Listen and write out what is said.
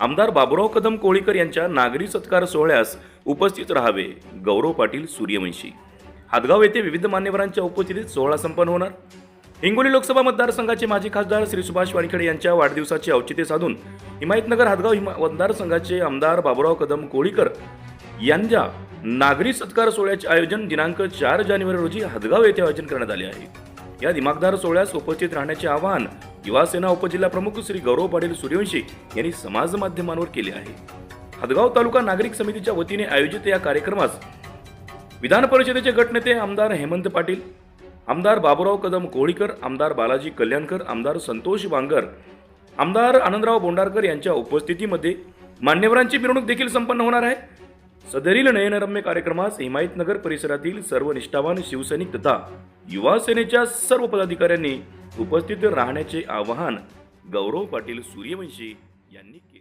आमदार बाबुराव कदम कोळीकर यांच्या नागरी सत्कार सोहळ्यास उपस्थित राहावे. गौरव पाटील सूर्यवंशी. हातगाव येथे विविध मान्यवरांच्या उपस्थितीत सोहळा संपन्न होणार. हिंगोली लोकसभा मतदारसंघाचे माजी खासदार श्री सुभाष वानखेडे यांच्या वाढदिवसाचे औचित्य साधून हिमायतनगर हातगाव हिमा मतदारसंघाचे आमदार बाबुराव कदम कोळीकर यांच्या नागरी सत्कार सोहळ्याचे आयोजन दिनांक चार जानेवारी रोजी हदगाव येथे आयोजन करण्यात आले आहे. या दिमागदार सोहळ्यास उपस्थित राहण्याचे आवाहन युवासेना उपजिल्हा प्रमुख श्री गौरव पाटील सूर्यवंशी यांनी समाज माध्यमांवर केले आहे. हदगाव तालुका नागरिक समितीच्या वतीने आयोजित या कार्यक्रमास विधान परिषदेचे गटनेते आमदार हेमंत पाटील आमदार बाबुराव कदम कोळीकर आमदार बालाजी कल्याणकर आमदार संतोष बांगर आमदार आनंदराव बोंडारकर यांच्या उपस्थितीमध्ये मान्यवरांची मिरवणूक देखील संपन्न होणार आहे. सदरील नयनरम्य कार्यक्रमास हिमायतनगर परिसरातील सर्व निष्ठावान शिवसैनिक तथा युवा सेनेच्या सर्व पदाधिकाऱ्यांनी उपस्थित राहण्याचे आवाहन गौरव पाटील सूर्यवंशी यांनी केले.